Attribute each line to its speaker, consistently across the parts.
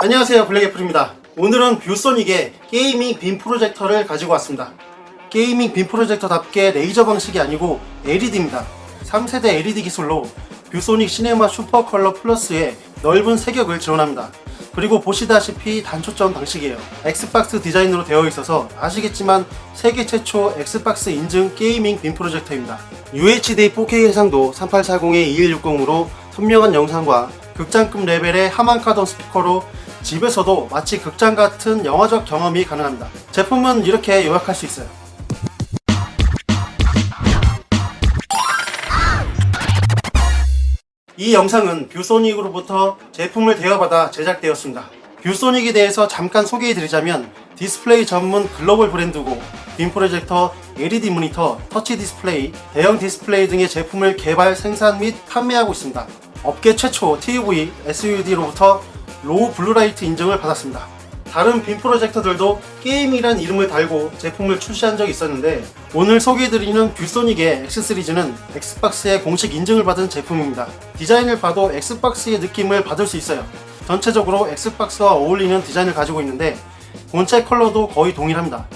Speaker 1: 안녕하세요 블랙애플입니다. 오늘은 뷰소닉의 게이밍 빔 프로젝터를 가지고 왔습니다. 게이밍 빔 프로젝터답게 레이저 방식이 아니고 LED입니다. 3세대 LED 기술로 뷰소닉 시네마 슈퍼 컬러 플러스의 넓은 색역을 지원합니다. 그리고 보시다시피 단초점 방식이에요. 엑스박스 디자인으로 되어 있어서 아시겠지만 세계 최초 엑스박스 인증 게이밍 빔 프로젝터입니다. UHD 4K 해상도 3840-2160으로 선명한 영상과 극장급 레벨의 하만카돈 스피커로 집에서도 마치 극장 같은 영화적 경험이 가능합니다. 제품은 이렇게 요약할 수 있어요. 이 영상은 뷰소닉으로부터 제품을 대여받아 제작되었습니다. 뷰소닉에 대해서 잠깐 소개해드리자면 디스플레이 전문 글로벌 브랜드고 빔 프로젝터, LED 모니터, 터치 디스플레이, 대형 디스플레이 등의 제품을 개발, 생산 및 판매하고 있습니다. 업계 최초 TV, SUD로부터 로우 블루라이트 인증을 받았습니다. 다른 빔 프로젝터들도 게임이란 이름을 달고 제품을 출시한 적이 있었는데 오늘 소개해드리는 뷰소닉의 X 시리즈는 엑스박스의 공식 인증을 받은 제품입니다. 디자인을 봐도 엑스박스의 느낌을 받을 수 있어요. 전체적으로 엑스박스와 어울리는 디자인을 가지고 있는데 본체 컬러도 거의 동일합니다.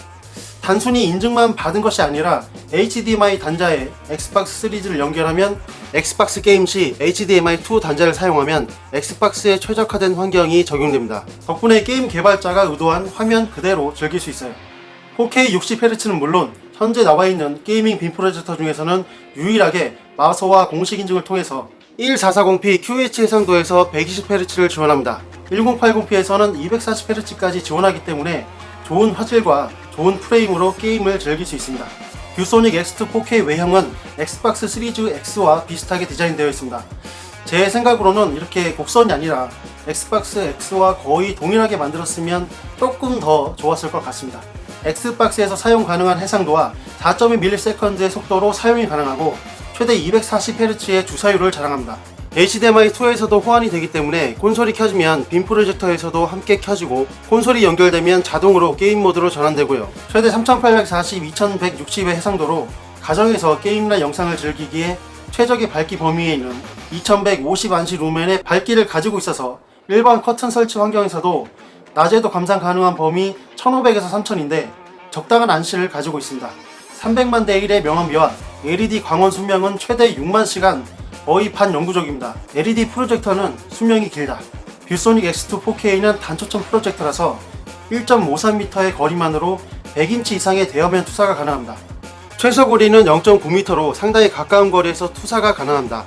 Speaker 1: 단순히 인증만 받은 것이 아니라 HDMI 단자에 엑스박스 시리즈를 연결하면 엑스박스 게임 시 HDMI2 단자를 사용하면 엑스박스에 최적화된 환경이 적용됩니다. 덕분에 게임 개발자가 의도한 화면 그대로 즐길 수 있어요. 4K 60Hz는 물론 현재 나와 있는 게이밍 빔 프로젝터 중에서는 유일하게 마소와 공식 인증을 통해서 1440p QH 해상도에서 120Hz를 지원합니다. 1080p에서는 240Hz까지 지원하기 때문에 좋은 화질과 좋은 프레임으로 게임을 즐길 수 있습니다. 뷰소닉 X2 4K 외형은 엑스박스 시리즈 X와 비슷하게 디자인되어 있습니다. 제 생각으로는 이렇게 곡선이 아니라 엑스박스 X와 거의 동일하게 만들었으면 조금 더 좋았을 것 같습니다. 엑스박스에서 사용 가능한 해상도와 4.2ms의 속도로 사용이 가능하고 최대 240Hz의 주사율을 자랑합니다. HDMI2에서도 호환이 되기 때문에 콘솔이 켜지면 빔 프로젝터에서도 함께 켜지고 콘솔이 연결되면 자동으로 게임 모드로 전환되고요. 최대 3840, 2160의 해상도로 가정에서 게임이나 영상을 즐기기에 최적의 밝기 범위에 있는 2150 안시 루멘의 밝기를 가지고 있어서 일반 커튼 설치 환경에서도 낮에도 감상 가능한 범위 1500에서 3000인데 적당한 안시를 가지고 있습니다. 300만 대 1의 명암비와 LED 광원 수명은 최대 6만 시간 거의 반영구적입니다. LED 프로젝터는 수명이 길다. 뷰소닉 X2 4K는 단초점 프로젝터라서 1.53m의 거리만으로 100인치 이상의 대여면 투사가 가능합니다. 최소 거리는 0.9m로 상당히 가까운 거리에서 투사가 가능합니다.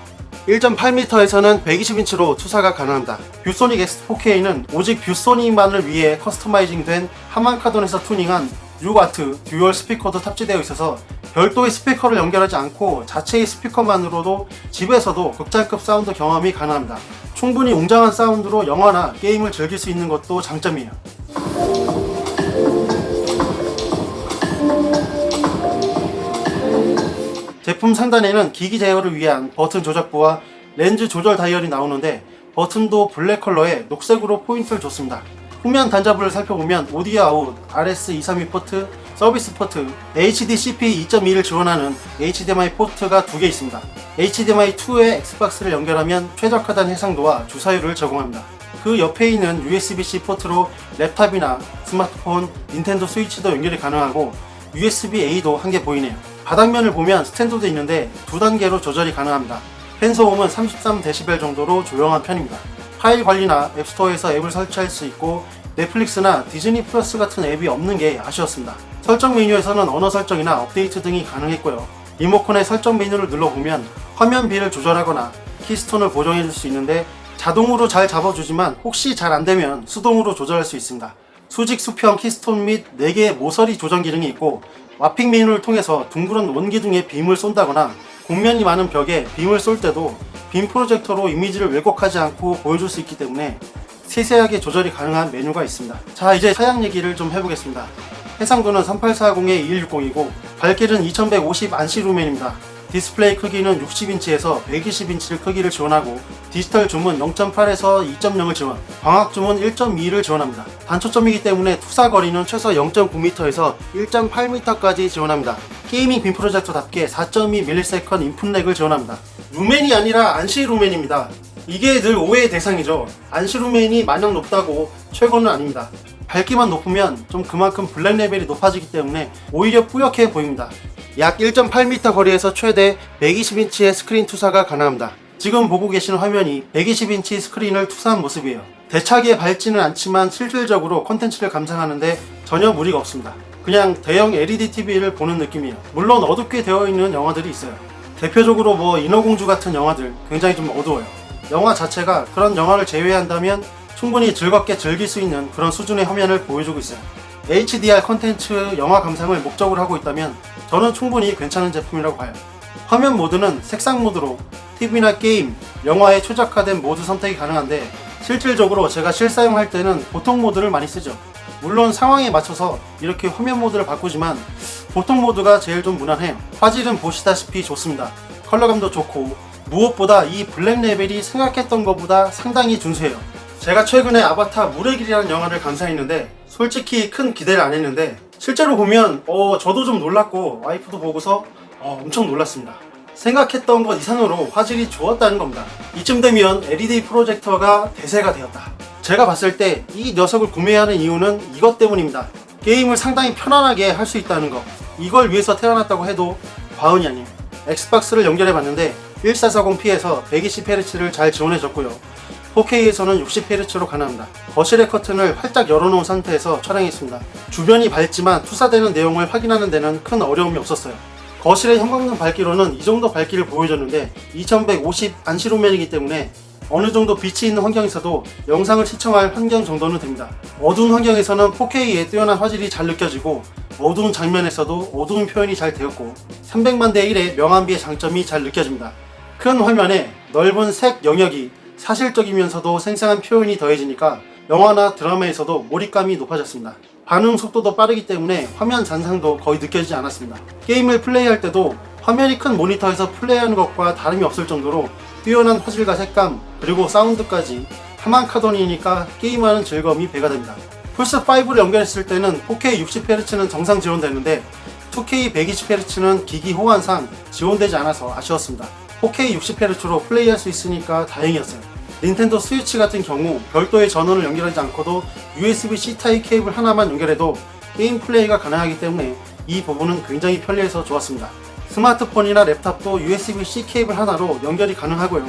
Speaker 1: 1.8m에서는 120인치로 투사가 가능합니다. 뷰소닉 X4K는 오직 뷰소닉만을 위해 커스터마이징된 하만카돈에서 투닝한 6W 듀얼 스피커도 탑재되어 있어서 별도의 스피커를 연결하지 않고 자체의 스피커만으로도 집에서도 극장급 사운드 경험이 가능합니다. 충분히 웅장한 사운드로 영화나 게임을 즐길 수 있는 것도 장점이에요. 제품 상단에는 기기 제어를 위한 버튼 조작부와 렌즈 조절 다이얼이 나오는데 버튼도 블랙 컬러에 녹색으로 포인트를 줬습니다. 후면 단자부를 살펴보면 오디오 아웃, RS232 포트, 서비스 포트, HDCP 2.2를 지원하는 HDMI 포트가 두 개 있습니다. HDMI2에 엑스박스를 연결하면 최적화된 해상도와 주사율을 제공합니다. 그 옆에 있는 USB-C 포트로 랩탑이나 스마트폰, 닌텐도 스위치도 연결이 가능하고 USB-A도 한 개 보이네요. 바닥면을 보면 스탠드도 있는데 두 단계로 조절이 가능합니다. 펜소음은 33dB 정도로 조용한 편입니다. 파일 관리나 앱스토어에서 앱을 설치할 수 있고 넷플릭스나 디즈니 플러스 같은 앱이 없는 게 아쉬웠습니다. 설정 메뉴에서는 언어 설정이나 업데이트 등이 가능했고요. 리모컨의 설정 메뉴를 눌러보면 화면 비를 조절하거나 키스톤을 고정해줄 수 있는데 자동으로 잘 잡아주지만 혹시 잘 안되면 수동으로 조절할 수 있습니다. 수직 수평 키스톤 및 4개의 모서리 조정 기능이 있고 와핑 메뉴를 통해서 둥그런 원기둥에 빔을 쏜다거나 곡면이 많은 벽에 빔을 쏠 때도 빔 프로젝터로 이미지를 왜곡하지 않고 보여줄 수 있기 때문에 세세하게 조절이 가능한 메뉴가 있습니다. 자 이제 사양 얘기를 좀 해보겠습니다. 해상도는 3840에 2160이고 밝기는 2150 안시 루멘입니다. 디스플레이 크기는 60인치에서 120인치를 크기를 지원하고 디지털 줌은 0.8에서 2.0을 지원, 광학 줌은 1.2를 지원합니다. 단초점이기 때문에 투사 거리는 최소 0.9m에서 1.8m까지 지원합니다. 게이밍 빔 프로젝터답게 4.2ms 인풋 렉을 지원합니다. 루멘이 아니라 안시 루멘입니다. 이게 늘 오해의 대상이죠. 안시루메인이 마냥 높다고 최고는 아닙니다. 밝기만 높으면 좀 그만큼 블랙 레벨이 높아지기 때문에 오히려 뿌옇게 보입니다. 약 1.8m 거리에서 최대 120인치의 스크린 투사가 가능합니다. 지금 보고 계시는 화면이 120인치 스크린을 투사한 모습이에요. 대차게 밝지는 않지만 실질적으로 콘텐츠를 감상하는데 전혀 무리가 없습니다. 그냥 대형 LED TV를 보는 느낌이에요. 물론 어둡게 되어 있는 영화들이 있어요. 대표적으로 뭐 인어공주 같은 영화들 굉장히 좀 어두워요. 영화 자체가 그런 영화를 제외한다면 충분히 즐겁게 즐길 수 있는 그런 수준의 화면을 보여주고 있어요. HDR 컨텐츠 영화 감상을 목적으로 하고 있다면 저는 충분히 괜찮은 제품이라고 봐요. 화면 모드는 색상 모드로 TV나 게임, 영화에 최적화된 모드 선택이 가능한데 실질적으로 제가 실사용할 때는 보통 모드를 많이 쓰죠. 물론 상황에 맞춰서 이렇게 화면 모드를 바꾸지만 보통 모드가 제일 좀 무난해요. 화질은 보시다시피 좋습니다. 컬러감도 좋고 무엇보다 이 블랙 레벨이 생각했던 것보다 상당히 준수해요. 제가 최근에 아바타 물의 길이라는 영화를 감상했는데 솔직히 큰 기대를 안 했는데 실제로 보면 어 저도 좀 놀랐고 와이프도 보고서 어, 엄청 놀랐습니다. 생각했던 것 이상으로 화질이 좋았다는 겁니다. 이쯤 되면 LED 프로젝터가 대세가 되었다. 제가 봤을 때 이 녀석을 구매하는 이유는 이것 때문입니다. 게임을 상당히 편안하게 할 수 있다는 거. 이걸 위해서 태어났다고 해도 과언이 아니에요. 엑스박스를 연결해 봤는데 1440p에서 120Hz를 잘 지원해줬고요. 4K에서는 60Hz로 가능합니다. 거실의 커튼을 활짝 열어놓은 상태에서 촬영했습니다. 주변이 밝지만 투사되는 내용을 확인하는 데는 큰 어려움이 없었어요. 거실의 형광등 밝기로는 이 정도 밝기를 보여줬는데 2150 안시루면이기 때문에 어느 정도 빛이 있는 환경에서도 영상을 시청할 환경 정도는 됩니다. 어두운 환경에서는 4K의 뛰어난 화질이 잘 느껴지고 어두운 장면에서도 어두운 표현이 잘 되었고 300만 대 1의 명암비의 장점이 잘 느껴집니다. 큰 화면에 넓은 색 영역이 사실적이면서도 생생한 표현이 더해지니까 영화나 드라마에서도 몰입감이 높아졌습니다. 반응 속도도 빠르기 때문에 화면 잔상도 거의 느껴지지 않았습니다. 게임을 플레이할 때도 화면이 큰 모니터에서 플레이하는 것과 다름이 없을 정도로 뛰어난 화질과 색감 그리고 사운드까지 하만 카돈이니까 게임하는 즐거움이 배가 됩니다. 플스5를 연결했을 때는 4K 60Hz는 정상 지원되는데 2K 120Hz는 기기 호환상 지원되지 않아서 아쉬웠습니다. 4K 60Hz로 플레이할 수 있으니까 다행이었어요. 닌텐도 스위치 같은 경우 별도의 전원을 연결하지 않고도 USB-C 타입 케이블 하나만 연결해도 게임 플레이가 가능하기 때문에 이 부분은 굉장히 편리해서 좋았습니다. 스마트폰이나 랩탑도 USB-C 케이블 하나로 연결이 가능하고요.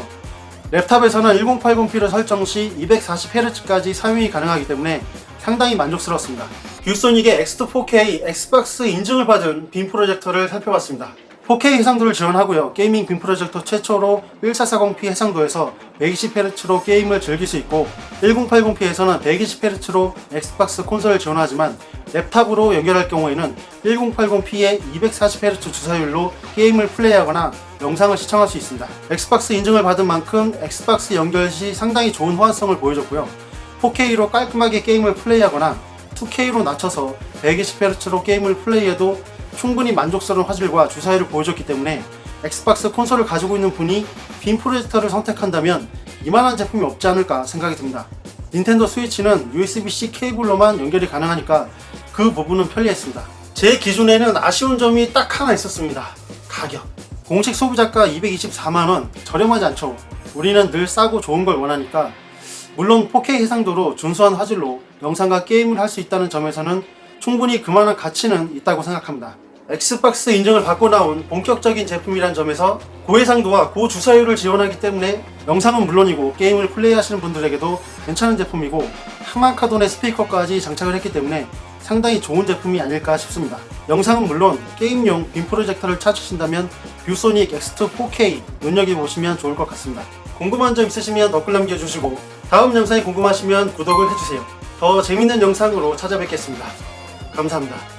Speaker 1: 랩탑에서는 1080p를 설정 시 240Hz까지 사용이 가능하기 때문에 상당히 만족스럽습니다. 뷰소닉의 X2 4K 엑스박스 인증을 받은 빔 프로젝터를 살펴봤습니다. 4K 해상도를 지원하고요. 게이밍 빔 프로젝터 최초로 1440p 해상도에서 120Hz로 게임을 즐길 수 있고 1080p에서는 120Hz로 엑스박스 콘솔을 지원하지만 랩탑으로 연결할 경우에는 1080p의 240Hz 주사율로 게임을 플레이하거나 영상을 시청할 수 있습니다. 엑스박스 인증을 받은 만큼 엑스박스 연결 시 상당히 좋은 호환성을 보여줬고요. 4K로 깔끔하게 게임을 플레이하거나 2K로 낮춰서 120Hz로 게임을 플레이해도 충분히 만족스러운 화질과 주사율을 보여줬기 때문에 엑스박스 콘솔을 가지고 있는 분이 빔 프로젝터를 선택한다면 이만한 제품이 없지 않을까 생각이 듭니다. 닌텐도 스위치는 USB-C 케이블로만 연결이 가능하니까 그 부분은 편리했습니다. 제 기준에는 아쉬운 점이 딱 하나 있었습니다. 가격. 공식 소비자가 224만원, 저렴하지 않죠. 우리는 늘 싸고 좋은 걸 원하니까 물론 4K 해상도로 준수한 화질로 영상과 게임을 할 수 있다는 점에서는 충분히 그만한 가치는 있다고 생각합니다. 엑스박스 인증을 받고 나온 본격적인 제품이란 점에서 고해상도와 고주사율을 지원하기 때문에 영상은 물론이고 게임을 플레이하시는 분들에게도 괜찮은 제품이고 하만카돈의 스피커까지 장착을 했기 때문에 상당히 좋은 제품이 아닐까 싶습니다. 영상은 물론 게임용 빔 프로젝터를 찾으신다면 뷰소닉 X2 4K 눈여겨보시면 좋을 것 같습니다. 궁금한 점 있으시면 댓글 남겨주시고 다음 영상이 궁금하시면 구독을 해주세요. 더 재밌는 영상으로 찾아뵙겠습니다. 감사합니다.